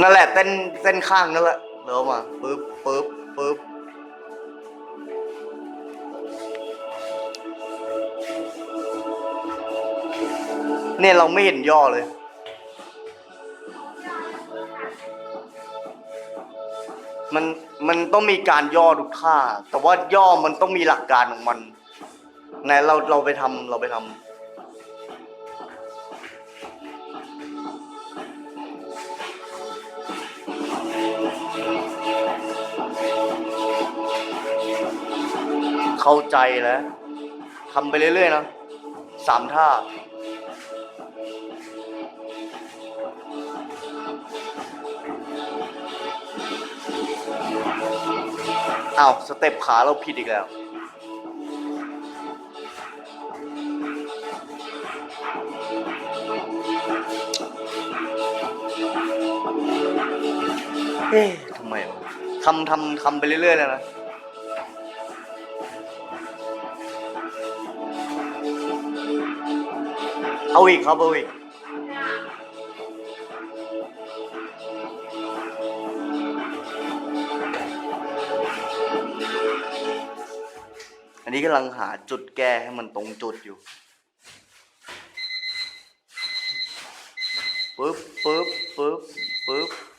นั่นแหละเส้นเส้นข้างนั่นแหละเดินมาปึ๊บปึ๊บปึ๊บเนี่ยเราไม่เห็นย่อเลย มันมันต้องมีการย่อทุกท่า แต่ว่าย่อมันต้องมีหลักการของมันไหนเราเราไปทำเราไปทำ เข้าใจแล้วทำไปเรื่อยๆนะสามท่าอ้าวสเต็ปขาเราผิดอีกแล้ว เอ๊ะทำไมวะทำทำทำไปเรื่อยๆเลยนะ เอาอีกครับเอาอีกอันนี้กำลังหาจุดแก้ให้มันตรงจุดอยู่ปึ๊บปึ๊บปึ๊บปึ๊บปึ๊บ